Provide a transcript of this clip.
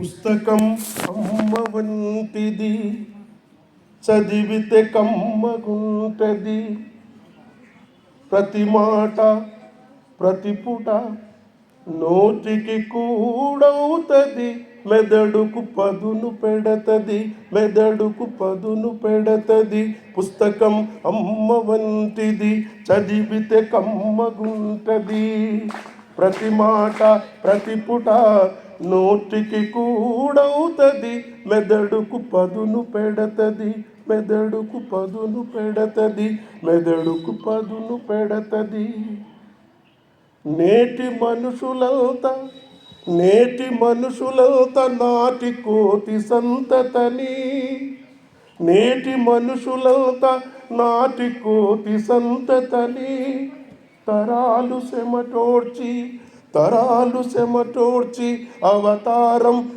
పుస్తకం అమ్మ వంటిది చదివితే కమ్మగుంటది ప్రతి మాట ప్రతి పుట నోటికి కూడవుతుంది. మెదడుకు పదును పెడతది మెదడుకు పదును పెడతది. పుస్తకం అమ్మ వంటిది చదివితే కమ్మగుంటది ప్రతి మాట ప్రతి పుట నోటికి కూడవుతుంది. మెదడుకు పదును పెడతది. మెదడుకు పదును పెడతది. మెదడుకు పదును పెడతది. నేటి మనుషులంతా నేటి మనుషులంతా నాటి కోతి సంతతని. నేటి మనుషులంతా నాటి కోతి సంతతని. తరాలు సెమటోడ్చి తరాలు సెమటోడ్చి అవతారం